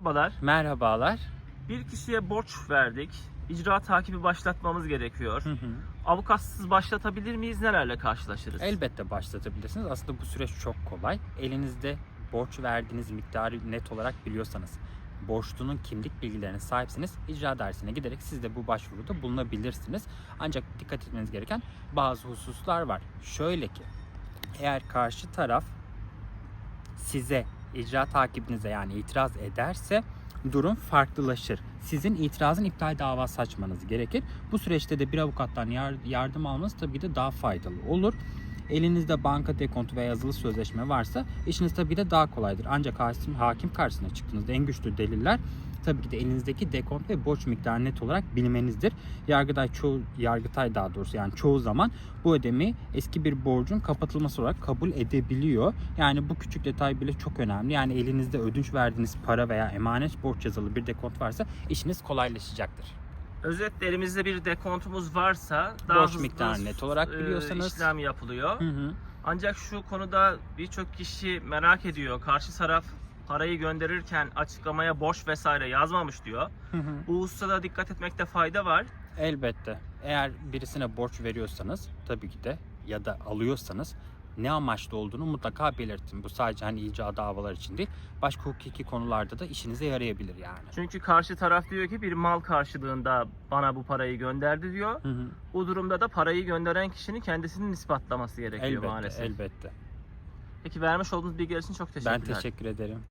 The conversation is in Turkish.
Merhabalar. Merhabalar. Bir kişiye borç verdik. İcra takibi başlatmamız gerekiyor. Hı hı. Avukatsız başlatabilir miyiz? Nelerle karşılaşırız? Elbette başlatabilirsiniz. Aslında bu süreç çok kolay. Elinizde borç verdiğiniz miktarı net olarak biliyorsanız, borçlunun kimlik bilgilerine sahipsiniz, icra dairesine giderek siz de bu başvuruda bulunabilirsiniz. Ancak dikkat etmeniz gereken bazı hususlar var. Şöyle ki, eğer karşı taraf size icra takibinize yani itiraz ederse durum farklılaşır. Sizin itirazın iptal davası açmanız gerekir. Bu süreçte de bir avukattan yar- yardım almanız tabii ki de daha faydalı olur. Elinizde banka dekontu veya yazılı sözleşme varsa işiniz tabii de daha kolaydır. Ancak hakim, hakim karşısına çıktığınızda en güçlü deliller tabii ki de elinizdeki dekont ve borç miktarı net olarak bilmenizdir. Yargıtay çoğu Yargıtay daha doğrusu yani çoğu zaman bu ödemeyi eski bir borcun kapatılması olarak kabul edebiliyor. Yani bu küçük detay bile çok önemli. Yani elinizde ödünç verdiğiniz para veya emanet borç yazılı bir dekont varsa işiniz kolaylaşacaktır. Özetle elimizde bir dekontumuz varsa daha Borç hızlı miktarını net olarak e, biliyorsanız- işlem yapılıyor. Hı hı. Ancak şu konuda birçok kişi merak ediyor. Karşı taraf parayı gönderirken açıklamaya borç vesaire yazmamış diyor. Hı hı. Bu hususta dikkat etmekte fayda var. Elbette. Eğer birisine borç veriyorsanız tabii ki de ya da alıyorsanız ne amaçlı olduğunu mutlaka belirtin. Bu sadece hani icra davalar için değil. Başka hukuki konularda da işinize yarayabilir yani. Çünkü karşı taraf diyor ki bir mal karşılığında bana bu parayı gönderdi diyor. Hı hı. Bu durumda da parayı gönderen kişinin kendisinin ispatlaması gerekiyor Elbette, maalesef. elbette. Peki vermiş olduğunuz bilgiler için çok teşekkürler. Ben teşekkür ederim.